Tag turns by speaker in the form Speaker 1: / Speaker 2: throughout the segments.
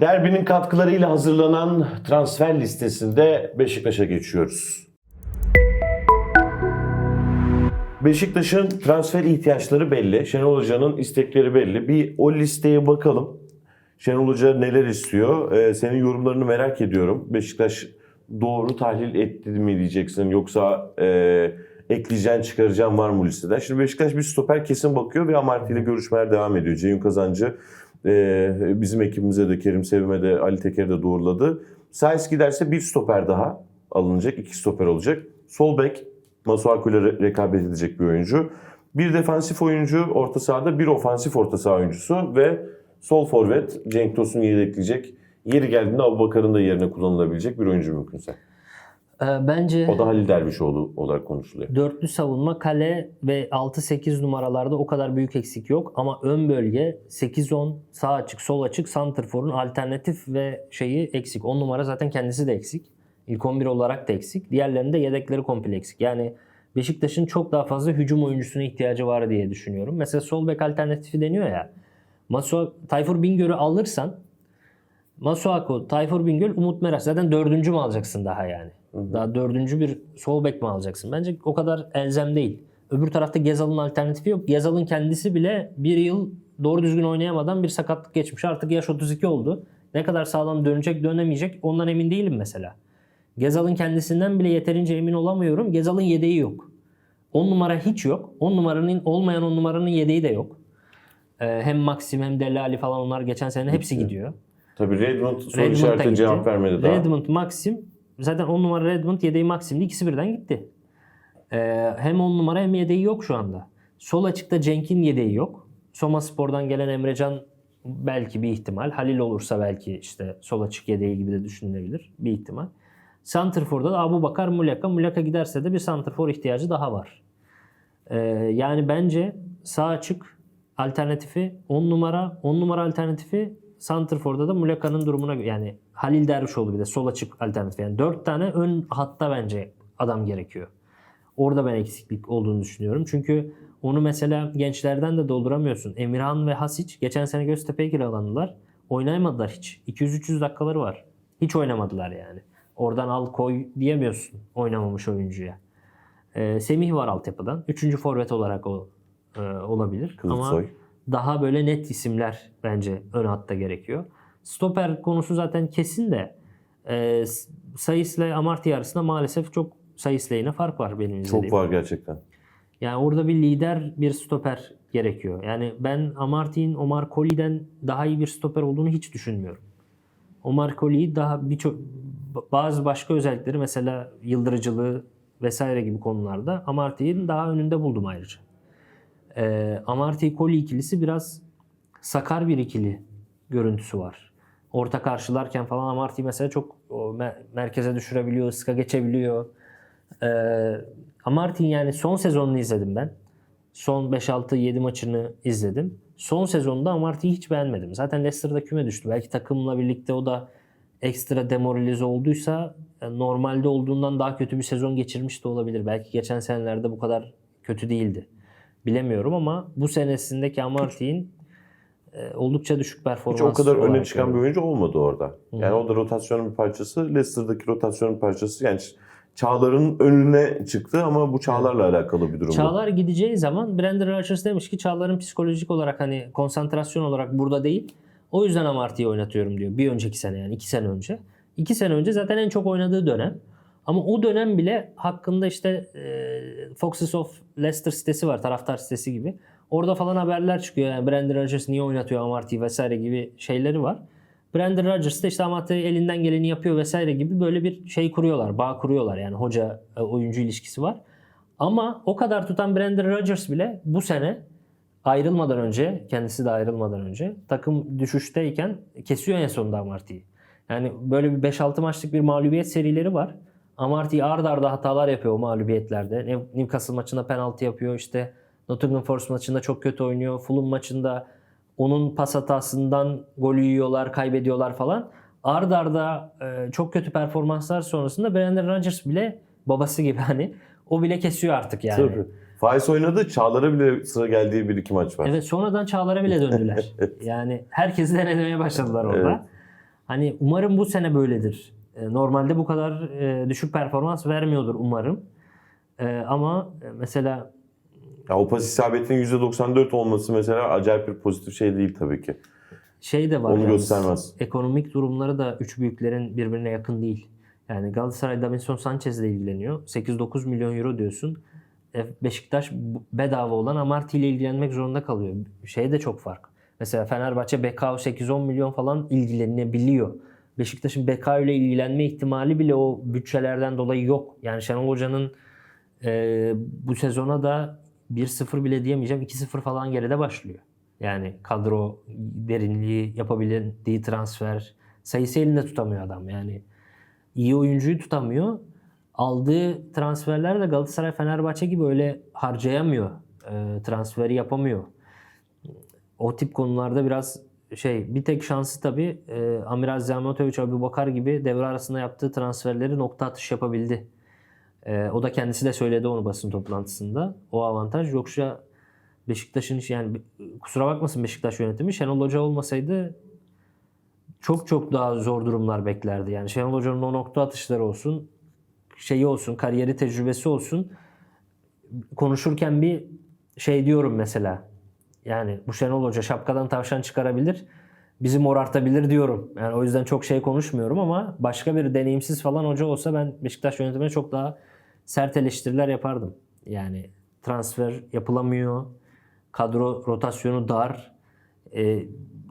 Speaker 1: Derbinin katkılarıyla hazırlanan transfer listesinde Beşiktaş'a geçiyoruz. Beşiktaş'ın transfer ihtiyaçları belli. Şenol Hoca'nın istekleri belli. Bir o listeye bakalım. Şenol Hoca neler istiyor? Ee, senin yorumlarını merak ediyorum. Beşiktaş doğru tahlil etti mi diyeceksin yoksa e, ekleyeceğin çıkaracağın var mı listeden? Şimdi Beşiktaş bir stoper kesin bakıyor ve Amarty ile görüşmeler devam ediyor. Ceyhun Kazancı bizim ekibimize de Kerim Sevim'e de Ali Teker'e de doğruladı. Saiz giderse bir stoper daha alınacak. iki stoper olacak. Sol bek Masuaku ile re- rekabet edecek bir oyuncu. Bir defansif oyuncu orta sahada, bir ofansif orta saha oyuncusu ve sol forvet Cenk Tosun'u yedekleyecek. Yeri geldiğinde Abubakar'ın da yerine kullanılabilecek bir oyuncu mümkünse.
Speaker 2: Ee, bence
Speaker 1: O da Halil Dervişoğlu olarak konuşuluyor.
Speaker 2: dörtlü savunma kale ve 6-8 numaralarda o kadar büyük eksik yok. Ama ön bölge 8-10 sağ açık sol açık santrforun alternatif ve şeyi eksik. 10 numara zaten kendisi de eksik. İlk 11 olarak da eksik. Diğerlerinde yedekleri komple eksik. Yani Beşiktaş'ın çok daha fazla hücum oyuncusuna ihtiyacı var diye düşünüyorum. Mesela sol bek alternatifi deniyor ya. Masua, Tayfur Bingöl'ü alırsan Masuaku, Tayfur Bingöl, Umut Meraş. Zaten dördüncü mü alacaksın daha yani? Daha dördüncü bir sol bek mi alacaksın? Bence o kadar elzem değil. Öbür tarafta Gezal'ın alternatifi yok. Gezal'ın kendisi bile bir yıl doğru düzgün oynayamadan bir sakatlık geçmiş. Artık yaş 32 oldu. Ne kadar sağlam dönecek dönemeyecek ondan emin değilim mesela. Gezal'ın kendisinden bile yeterince emin olamıyorum. Gezal'ın yedeği yok. 10 numara hiç yok. 10 numaranın olmayan 10 numaranın yedeği de yok. Ee, hem Maxim hem Delali falan onlar geçen sene hepsi gidiyor.
Speaker 1: Tabii Redmond soru
Speaker 2: gitti.
Speaker 1: cevap vermedi daha.
Speaker 2: Redmond, Maxim. Zaten 10 numara Redmond, yedeği Maxim'di. İkisi birden gitti. Ee, hem 10 numara hem yedeği yok şu anda. Sol açıkta Cenk'in yedeği yok. Soma Spor'dan gelen Emrecan belki bir ihtimal. Halil olursa belki işte sol açık yedeği gibi de düşünülebilir. Bir ihtimal. Santrfor'da da Abu Bakar Muleka. Muleka giderse de bir Santrfor ihtiyacı daha var. Ee, yani bence sağ açık alternatifi 10 numara 10 numara alternatifi Santrfor'da da Muleka'nın durumuna yani Halil Dervişoğlu bir de sol açık alternatif yani 4 tane ön hatta bence adam gerekiyor. Orada ben eksiklik olduğunu düşünüyorum. Çünkü onu mesela gençlerden de dolduramıyorsun. Emirhan ve Hasic geçen sene Göztepe'ye kiralandılar. Oynayamadılar hiç. 200-300 dakikaları var. Hiç oynamadılar yani. Oradan al koy diyemiyorsun oynamamış oyuncuya. Ee, Semih var altyapıdan. Üçüncü forvet olarak o e, olabilir. Ama
Speaker 1: Kılıçsoy.
Speaker 2: Daha böyle net isimler bence ön hatta gerekiyor. Stoper konusu zaten kesin de e, Sayıs'la Amartya arasında maalesef çok Sayıs'la yine fark var benim izlediğim.
Speaker 1: Çok var gerçekten.
Speaker 2: Yani orada bir lider, bir stoper gerekiyor. Yani ben Amarty'nin Omar Koli'den daha iyi bir stoper olduğunu hiç düşünmüyorum. Omar Koli'yi daha birçok bazı başka özellikleri mesela yıldırıcılığı vesaire gibi konularda Amarty'nin daha önünde buldum ayrıca. Ee, Amarty Koli ikilisi biraz sakar bir ikili görüntüsü var. Orta karşılarken falan Amarty mesela çok o mer- merkeze düşürebiliyor, ıska geçebiliyor. Ee, Amartyn yani son sezonunu izledim ben. Son 5-6-7 maçını izledim. Son sezonda Amarty'yi hiç beğenmedim. Zaten Leicester'da küme düştü. Belki takımla birlikte o da ekstra demoralize olduysa e, normalde olduğundan daha kötü bir sezon geçirmiş de olabilir. Belki geçen senelerde bu kadar kötü değildi. Bilemiyorum ama bu senesindeki Amartey'in e, oldukça düşük
Speaker 1: Hiç
Speaker 2: performans
Speaker 1: o kadar öne çıkan bir
Speaker 2: görüyorum.
Speaker 1: oyuncu olmadı orada. Yani o da rotasyonun bir parçası. Leicester'daki rotasyonun parçası. Yani Çağlar'ın önüne çıktı ama bu Çağlar'la alakalı bir durum.
Speaker 2: Çağlar gideceği zaman Brandon Rodgers demiş ki Çağlar'ın psikolojik olarak hani konsantrasyon olarak burada değil. O yüzden Amarty'yi oynatıyorum diyor. Bir önceki sene yani iki sene önce. İki sene önce zaten en çok oynadığı dönem. Ama o dönem bile hakkında işte e, Foxes of Leicester sitesi var. Taraftar sitesi gibi. Orada falan haberler çıkıyor. Yani Brandon Rodgers niye oynatıyor Amarty'yi vesaire gibi şeyleri var. Brandon Rodgers da işte Amarty elinden geleni yapıyor vesaire gibi böyle bir şey kuruyorlar. Bağ kuruyorlar yani hoca e, oyuncu ilişkisi var. Ama o kadar tutan Brandon Rodgers bile bu sene ayrılmadan önce, kendisi de ayrılmadan önce takım düşüşteyken kesiyor en sonunda Amarty'yi. Yani böyle bir 5-6 maçlık bir mağlubiyet serileri var. Amarty ard arda hatalar yapıyor o mağlubiyetlerde. New- Newcastle maçında penaltı yapıyor işte. Nottingham Forest maçında çok kötü oynuyor. Fulham maçında onun pas hatasından golü yiyorlar, kaybediyorlar falan. Ard arda e, çok kötü performanslar sonrasında Brandon Rodgers bile babası gibi hani o bile kesiyor artık yani.
Speaker 1: Tabii. Faiz oynadı. Çağlar'a bile sıra geldiği bir iki maç var.
Speaker 2: Evet sonradan Çağlar'a bile döndüler. yani herkesi denemeye başladılar orada.
Speaker 1: Evet.
Speaker 2: Hani umarım bu sene böyledir. E, Normalde bu kadar e, düşük performans vermiyordur umarım. E, Ama mesela
Speaker 1: Ya o pas isabetinin %94 olması mesela acayip bir pozitif şey değil tabii ki.
Speaker 2: şey de var.
Speaker 1: Onu
Speaker 2: yalnız,
Speaker 1: göstermez.
Speaker 2: Ekonomik durumları da üç büyüklerin birbirine yakın değil. Yani Galatasaray Davinson Sanchez ile ilgileniyor. 8-9 milyon euro diyorsun. Beşiktaş bedava olan Amarty ile ilgilenmek zorunda kalıyor. Şey de çok fark. Mesela Fenerbahçe Bekao 8-10 milyon falan ilgilenebiliyor. Beşiktaş'ın Bekao ile ilgilenme ihtimali bile o bütçelerden dolayı yok. Yani Şenol Hoca'nın e, bu sezona da 1-0 bile diyemeyeceğim 2-0 falan geride başlıyor. Yani kadro derinliği yapabildiği transfer sayısı elinde tutamıyor adam yani. iyi oyuncuyu tutamıyor. Aldığı transferler de Galatasaray Fenerbahçe gibi öyle harcayamıyor. E, transferi yapamıyor. O tip konularda biraz şey bir tek şansı tabii e, Amiral Zahmetovic, Abu Bakar gibi devre arasında yaptığı transferleri nokta atış yapabildi. E, o da kendisi de söyledi onu basın toplantısında. O avantaj yoksa Beşiktaş'ın yani kusura bakmasın Beşiktaş yönetimi Şenol Hoca olmasaydı çok çok daha zor durumlar beklerdi. Yani Şenol Hoca'nın o nokta atışları olsun, şeyi olsun, kariyeri tecrübesi olsun. Konuşurken bir şey diyorum mesela. Yani bu Şenol Hoca şapkadan tavşan çıkarabilir. Bizi morartabilir diyorum. Yani o yüzden çok şey konuşmuyorum ama başka bir deneyimsiz falan hoca olsa ben Beşiktaş yönetimine çok daha sert eleştiriler yapardım. Yani transfer yapılamıyor. Kadro rotasyonu dar. E,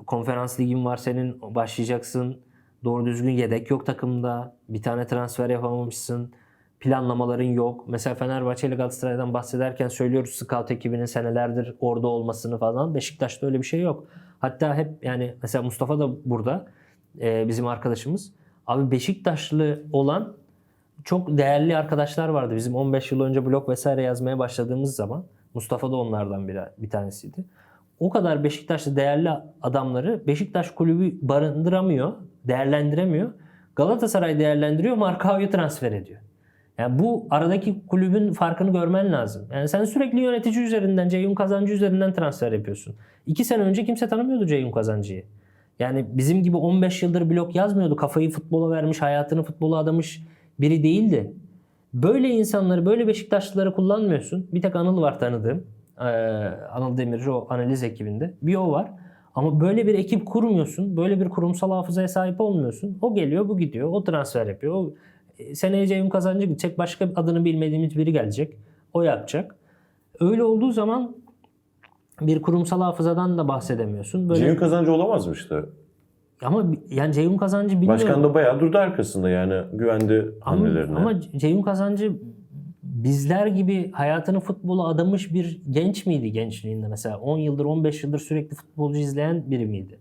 Speaker 2: konferans ligin var senin başlayacaksın. Doğru düzgün yedek yok takımda. Bir tane transfer yapamamışsın. Planlamaların yok. Mesela Fenerbahçe ile Galatasaray'dan bahsederken söylüyoruz scout ekibinin senelerdir orada olmasını falan. Beşiktaş'ta öyle bir şey yok. Hatta hep yani mesela Mustafa da burada e, bizim arkadaşımız. Abi Beşiktaşlı olan çok değerli arkadaşlar vardı. Bizim 15 yıl önce blog vesaire yazmaya başladığımız zaman Mustafa da onlardan biri, bir tanesiydi. O kadar Beşiktaşlı değerli adamları Beşiktaş kulübü barındıramıyor, değerlendiremiyor. Galatasaray değerlendiriyor, Markao'yu transfer ediyor. Yani bu aradaki kulübün farkını görmen lazım. Yani sen sürekli yönetici üzerinden, Ceyhun Kazancı üzerinden transfer yapıyorsun. İki sene önce kimse tanımıyordu Ceyhun Kazancı'yı. Yani bizim gibi 15 yıldır blog yazmıyordu. Kafayı futbola vermiş, hayatını futbola adamış biri değildi. Böyle insanları, böyle Beşiktaşlıları kullanmıyorsun. Bir tek Anıl var tanıdığım. Ee, Anıl Demirci o analiz ekibinde. Bir o var. Ama böyle bir ekip kurmuyorsun. Böyle bir kurumsal hafızaya sahip olmuyorsun. O geliyor, bu gidiyor. O transfer yapıyor. O, seneye Ceyhun Kazancı gidecek. Başka adını bilmediğimiz biri gelecek. O yapacak. Öyle olduğu zaman bir kurumsal hafızadan da bahsedemiyorsun. Böyle
Speaker 1: Ceyhun kazancı olamazmıştı.
Speaker 2: ama yani Ceyhun Kazancı bilmiyorum.
Speaker 1: Başkan da bayağı durdu arkasında yani güvendi
Speaker 2: Ama,
Speaker 1: hamlelerine.
Speaker 2: ama Ceyhun Kazancı bizler gibi hayatını futbola adamış bir genç miydi gençliğinde mesela? 10 yıldır 15 yıldır sürekli futbolcu izleyen biri miydi?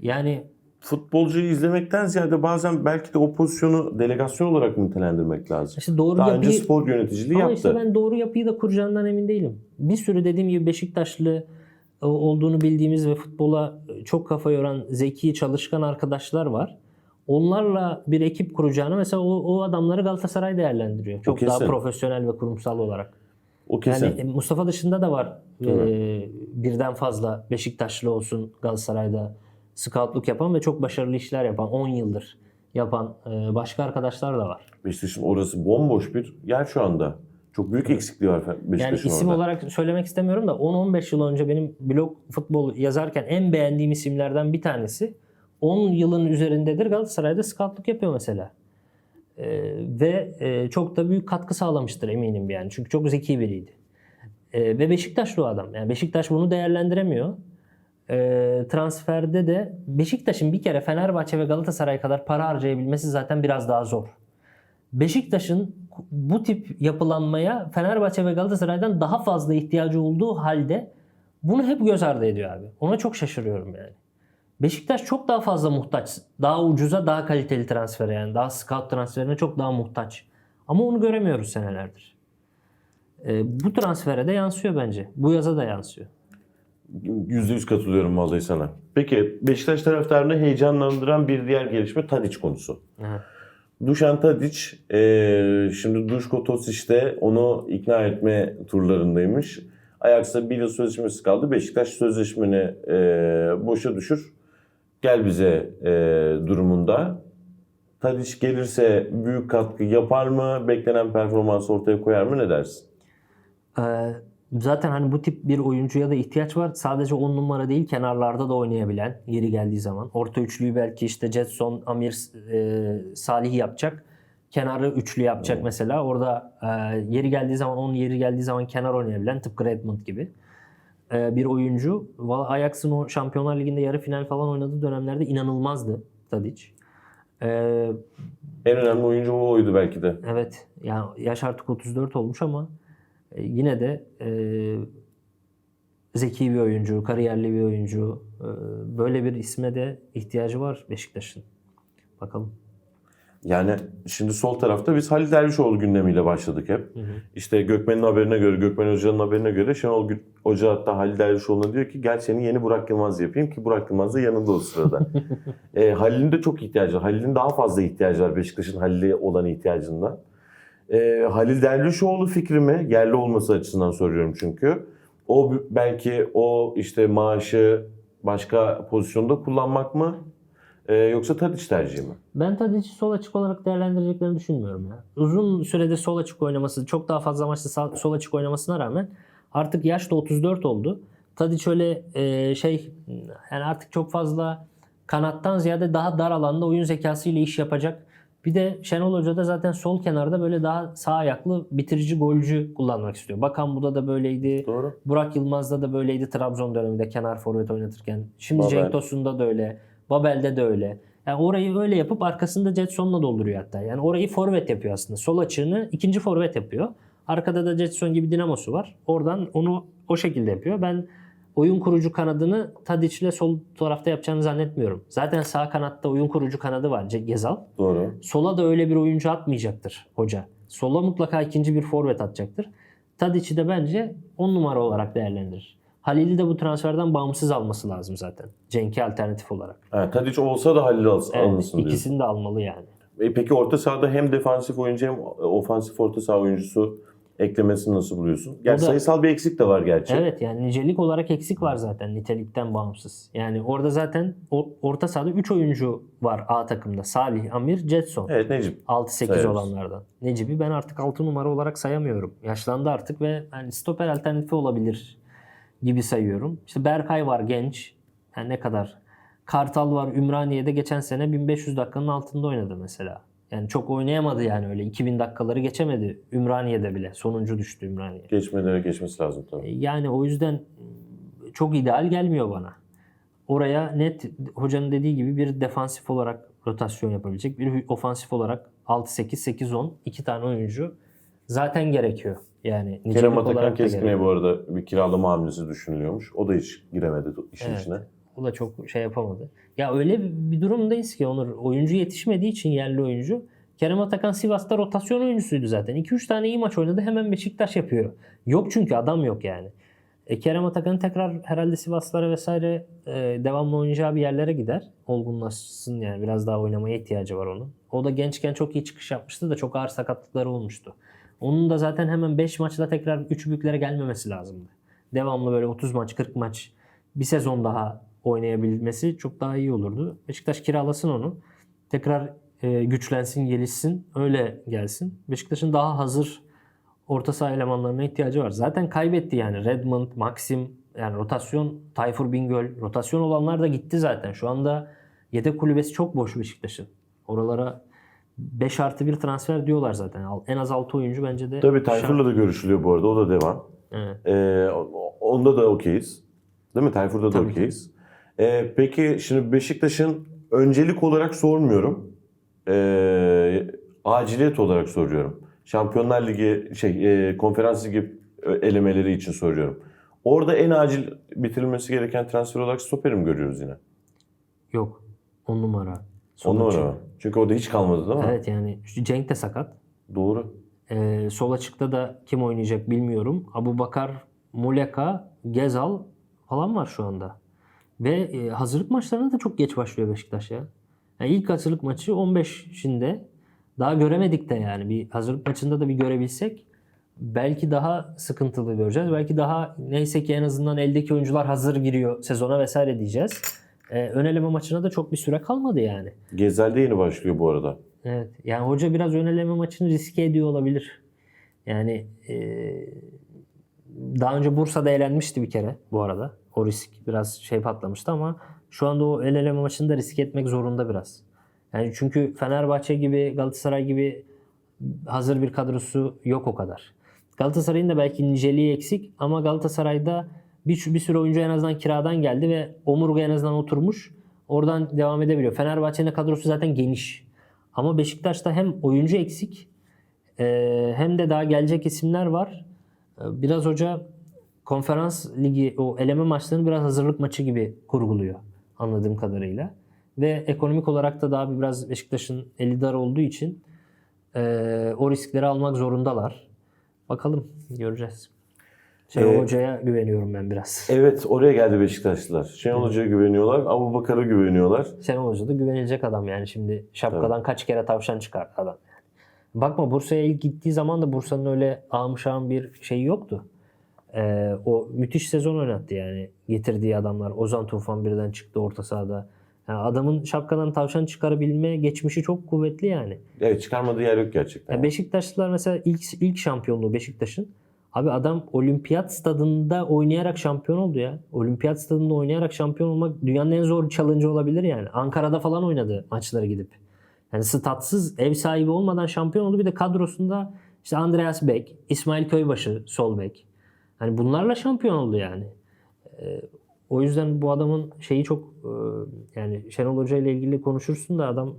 Speaker 2: Yani
Speaker 1: Futbolcuyu izlemekten ziyade bazen belki de o pozisyonu delegasyon olarak nitelendirmek lazım.
Speaker 2: işte doğru
Speaker 1: Daha önce
Speaker 2: yapıyı
Speaker 1: spor yöneticiliği
Speaker 2: ama
Speaker 1: yaptı.
Speaker 2: işte ben doğru yapıyı da kuracağından emin değilim. Bir sürü dediğim gibi Beşiktaşlı e, olduğunu bildiğimiz ve futbola çok kafa yoran zeki çalışkan arkadaşlar var. Onlarla bir ekip kuracağını mesela o, o adamları Galatasaray değerlendiriyor. Çok daha profesyonel ve kurumsal olarak.
Speaker 1: O kesin.
Speaker 2: Yani e, Mustafa dışında da var
Speaker 1: Tabii.
Speaker 2: e, birden fazla Beşiktaşlı olsun Galatasaray'da scoutluk yapan ve çok başarılı işler yapan 10 yıldır yapan e, başka arkadaşlar da var.
Speaker 1: Beşiktaş'ın orası bomboş bir yer şu anda. Çok büyük eksikliği var
Speaker 2: Yani
Speaker 1: Beşiktaş'ın
Speaker 2: isim
Speaker 1: orada.
Speaker 2: olarak söylemek istemiyorum da 10-15 yıl önce benim blog futbol yazarken en beğendiğim isimlerden bir tanesi 10 yılın üzerindedir Galatasaray'da scoutluk yapıyor mesela. E, ve e, çok da büyük katkı sağlamıştır eminim yani. Çünkü çok zeki biriydi. E, ve Beşiktaşlı o adam. Yani Beşiktaş bunu değerlendiremiyor. E, transferde de Beşiktaş'ın bir kere Fenerbahçe ve Galatasaray kadar para harcayabilmesi zaten biraz daha zor. Beşiktaş'ın bu tip yapılanmaya Fenerbahçe ve Galatasaray'dan daha fazla ihtiyacı olduğu halde bunu hep göz ardı ediyor abi. Ona çok şaşırıyorum yani. Beşiktaş çok daha fazla muhtaç. Daha ucuza, daha kaliteli transfere yani. Daha scout transferine çok daha muhtaç. Ama onu göremiyoruz senelerdir. E, bu transfere de yansıyor bence. Bu yaza da yansıyor.
Speaker 1: %100 katılıyorum vallahi sana. Peki Beşiktaş taraftarını heyecanlandıran bir diğer gelişme Tadic konusu.
Speaker 2: Evet.
Speaker 1: Dušan Tadic eee, şimdi Duško Tosic de onu ikna etme turlarındaymış. Ajax'ta bir yıl sözleşmesi kaldı. Beşiktaş sözleşmeni eee, boşa düşür. gel bize e, durumunda. Tadiç gelirse büyük katkı yapar mı? Beklenen performansı ortaya koyar mı? Ne dersin?
Speaker 2: Ee, zaten hani bu tip bir oyuncuya da ihtiyaç var. Sadece 10 numara değil kenarlarda da oynayabilen yeri geldiği zaman. Orta üçlüyü belki işte Jetson, Amir, e, Salih yapacak. Kenarı üçlü yapacak mesela. Orada e, yeri geldiği zaman onun yeri geldiği zaman kenar oynayabilen tıpkı Redmond gibi e, bir oyuncu. Valla Ajax'ın o Şampiyonlar Ligi'nde yarı final falan oynadığı dönemlerde inanılmazdı Tadic. Ee,
Speaker 1: En önemli oyuncu o oydu belki de.
Speaker 2: Evet. Yani yaş artık 34 olmuş ama e, yine de e, zeki bir oyuncu, kariyerli bir oyuncu. E, böyle bir isme de ihtiyacı var Beşiktaş'ın. Bakalım.
Speaker 1: Yani şimdi sol tarafta biz Halil Dervişoğlu gündemiyle başladık hep. İşte Gökmen'in haberine göre, Gökmen Hoca'nın haberine göre Şenol Hoca hatta Halil Dervişoğlu'na diyor ki gel seni yeni Burak Yılmaz yapayım ki Burak Yılmaz da yanında o sırada. e, Halil'in de çok ihtiyacı var. Halil'in daha fazla ihtiyacı var Beşiktaş'ın Halil'e olan ihtiyacından. E, Halil Dervişoğlu fikrimi yerli olması açısından soruyorum çünkü. O belki o işte maaşı başka pozisyonda kullanmak mı? E, yoksa Tadiç tercihi mi?
Speaker 2: Ben Tadic'i sol açık olarak değerlendireceklerini düşünmüyorum ya. Uzun sürede sol açık oynaması, çok daha fazla maçta sol açık oynamasına rağmen artık yaş da 34 oldu. Tadic öyle e, şey yani artık çok fazla kanattan ziyade daha dar alanda oyun zekasıyla iş yapacak. Bir de Şenol Hoca da zaten sol kenarda böyle daha sağ ayaklı bitirici golcü kullanmak istiyor. Bakan Buda da böyleydi.
Speaker 1: Doğru.
Speaker 2: Burak Yılmaz'da da böyleydi Trabzon döneminde kenar forvet oynatırken. Şimdi
Speaker 1: Babel.
Speaker 2: Cenk Tosun'da da öyle. Babel'de de öyle. Yani orayı öyle yapıp arkasında Jetson'la dolduruyor hatta. Yani orayı forvet yapıyor aslında. Sol açığını ikinci forvet yapıyor. Arkada da Jetson gibi dinamosu var. Oradan onu o şekilde yapıyor. Ben oyun kurucu kanadını Tadic ile sol tarafta yapacağını zannetmiyorum. Zaten sağ kanatta oyun kurucu kanadı var Gezal.
Speaker 1: Doğru.
Speaker 2: Sola da öyle bir oyuncu atmayacaktır hoca. Sola mutlaka ikinci bir forvet atacaktır. Tadic'i de bence 10 numara olarak değerlendirir. Halil'i de bu transferden bağımsız alması lazım zaten. Cenk'e alternatif olarak.
Speaker 1: Ha, Tadiç olsa da Halil al-
Speaker 2: Evet,
Speaker 1: diyor.
Speaker 2: ikisini de almalı yani.
Speaker 1: E peki orta sahada hem defansif oyuncu hem ofansif orta saha oyuncusu eklemesini nasıl buluyorsun? Yani
Speaker 2: da-
Speaker 1: sayısal bir eksik de var gerçi.
Speaker 2: Evet yani nicelik olarak eksik var zaten nitelikten bağımsız. Yani orada zaten orta sahada 3 oyuncu var A takımda. Salih, Amir, Jetson.
Speaker 1: Evet Necip.
Speaker 2: 6-8
Speaker 1: Sayarız.
Speaker 2: olanlardan. Necip'i ben artık 6 numara olarak sayamıyorum. Yaşlandı artık ve yani stoper alternatifi olabilir gibi sayıyorum. İşte Berkay var genç. Yani ne kadar? Kartal var Ümraniye'de geçen sene 1500 dakikanın altında oynadı mesela. Yani çok oynayamadı yani öyle 2000 dakikaları geçemedi Ümraniye'de bile. Sonuncu düştü Ümraniye.
Speaker 1: Geçmelere geçmesi lazım tabii.
Speaker 2: Yani o yüzden çok ideal gelmiyor bana. Oraya net hocanın dediği gibi bir defansif olarak rotasyon yapabilecek, bir ofansif olarak 6-8-8-10 iki tane oyuncu zaten gerekiyor. Yani
Speaker 1: Kerem Atakan
Speaker 2: gerekiyor.
Speaker 1: bu arada bir kiralama hamlesi düşünülüyormuş. O da hiç giremedi işin
Speaker 2: Evet.
Speaker 1: içine.
Speaker 2: O da çok şey yapamadı. Ya öyle bir durumdayız ki Onur oyuncu yetişmediği için yerli oyuncu. Kerem Atakan Sivas'ta rotasyon oyuncusuydu zaten. 2-3 tane iyi maç oynadı hemen Beşiktaş yapıyor. Yok çünkü adam yok yani. E, Kerem Atakan tekrar herhalde Sivaslara vesaire e, devamlı oynayacağı bir yerlere gider. Olgunlaşsın yani biraz daha oynamaya ihtiyacı var onun. O da gençken çok iyi çıkış yapmıştı da çok ağır sakatlıkları olmuştu. Onun da zaten hemen 5 maçta tekrar 3 büyüklere gelmemesi lazımdı. Devamlı böyle 30 maç 40 maç bir sezon daha oynayabilmesi çok daha iyi olurdu. Beşiktaş kiralasın onu. Tekrar e, güçlensin, gelişsin, öyle gelsin. Beşiktaş'ın daha hazır orta saha elemanlarına ihtiyacı var. Zaten kaybetti yani Redmond, Maxim, yani rotasyon, Tayfur Bingöl, rotasyon olanlar da gitti zaten. Şu anda yedek kulübesi çok boş Beşiktaş'ın. Oralara 5 artı 1 transfer diyorlar zaten. En az 6 oyuncu bence de.
Speaker 1: Tabii Tayfur'la da görüşülüyor bu arada. O da devam.
Speaker 2: Evet.
Speaker 1: Ee, onda da okeyiz. Değil mi? Tayfur'da da okeyiz. Ee, peki şimdi Beşiktaş'ın öncelik olarak sormuyorum. Ee, aciliyet olarak soruyorum. Şampiyonlar Ligi, şey, e, Konferans Ligi elemeleri için soruyorum. Orada en acil bitirilmesi gereken transfer olarak stoperi mi görüyoruz yine?
Speaker 2: Yok. 10 numara. Sol açık.
Speaker 1: mu? Çünkü orada hiç kalmadı değil mi?
Speaker 2: Evet yani Cenk de sakat.
Speaker 1: Doğru.
Speaker 2: Ee, sol açıkta da kim oynayacak bilmiyorum. Abu Bakar, Muleka, Gezal falan var şu anda. Ve e, hazırlık maçlarına da çok geç başlıyor Beşiktaş ya. Yani ilk hazırlık maçı 15'inde. Daha göremedik de yani. Bir hazırlık maçında da bir görebilsek belki daha sıkıntılı göreceğiz. Belki daha neyse ki en azından eldeki oyuncular hazır giriyor sezona vesaire diyeceğiz. e, ön eleme maçına da çok bir süre kalmadı yani.
Speaker 1: Gezel'de yeni başlıyor bu arada.
Speaker 2: Evet. Yani hoca biraz ön eleme maçını riske ediyor olabilir. Yani e, daha önce Bursa'da eğlenmişti bir kere bu arada. O risk biraz şey patlamıştı ama şu anda o el eleme maçını da risk etmek zorunda biraz. Yani çünkü Fenerbahçe gibi Galatasaray gibi hazır bir kadrosu yok o kadar. Galatasaray'ın da belki niceliği eksik ama Galatasaray'da bir, bir sürü oyuncu en azından kiradan geldi ve omurga en azından oturmuş. Oradan devam edebiliyor. Fenerbahçe'nin kadrosu zaten geniş. Ama Beşiktaş'ta hem oyuncu eksik hem de daha gelecek isimler var. Biraz hoca konferans ligi o eleme maçlarını biraz hazırlık maçı gibi kurguluyor anladığım kadarıyla. Ve ekonomik olarak da daha bir biraz Beşiktaş'ın eli dar olduğu için e, o riskleri almak zorundalar. Bakalım göreceğiz. Şenol
Speaker 1: Ee,
Speaker 2: Hoca'ya güveniyorum ben biraz.
Speaker 1: Evet oraya geldi Beşiktaşlılar. Şenol Hoca'ya güveniyorlar. Abu Bakar'a güveniyorlar.
Speaker 2: Şenol Hoca da güvenilecek adam yani şimdi şapkadan kaç kere tavşan çıkar adam. Bakma Bursa'ya ilk gittiği zaman da Bursa'nın öyle ağmışağın bir şeyi yoktu. Ee, o müthiş sezon oynattı yani getirdiği adamlar. Ozan Tufan birden çıktı orta sahada. Yani adamın şapkadan tavşan çıkarabilme geçmişi çok kuvvetli yani.
Speaker 1: Evet çıkarmadığı yer yok gerçekten.
Speaker 2: Ya Beşiktaşlılar mesela ilk ilk şampiyonluğu Beşiktaş'ın. Abi adam olimpiyat stadında oynayarak şampiyon oldu ya. Olimpiyat stadında oynayarak şampiyon olmak dünyanın en zor challenge olabilir yani. Ankara'da falan oynadı maçları gidip. Yani statsız ev sahibi olmadan şampiyon oldu. Bir de kadrosunda işte Andreas Beck, İsmail Köybaşı sol bek. Hani bunlarla şampiyon oldu yani. Ee, o yüzden bu adamın şeyi çok e, yani Şenol Hoca ile ilgili konuşursun da adam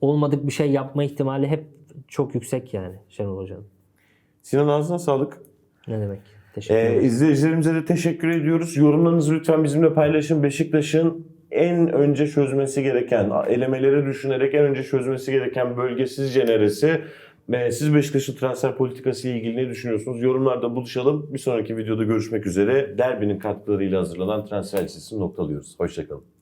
Speaker 2: olmadık bir şey yapma ihtimali hep çok yüksek yani Şenol Hoca'nın.
Speaker 1: Sinan ağzına sağlık.
Speaker 2: Ne demek? Teşekkür
Speaker 1: Ee, izleyicilerimize de teşekkür ediyoruz. Yorumlarınızı lütfen bizimle paylaşın. Beşiktaş'ın en önce çözmesi gereken, elemeleri düşünerek en önce çözmesi gereken bölge sizce neresi? Ee, siz Beşiktaş'ın transfer politikası ile ilgili ne düşünüyorsunuz? Yorumlarda buluşalım. Bir sonraki videoda görüşmek üzere. Derbinin katkılarıyla hazırlanan transfer listesini noktalıyoruz. Hoşçakalın.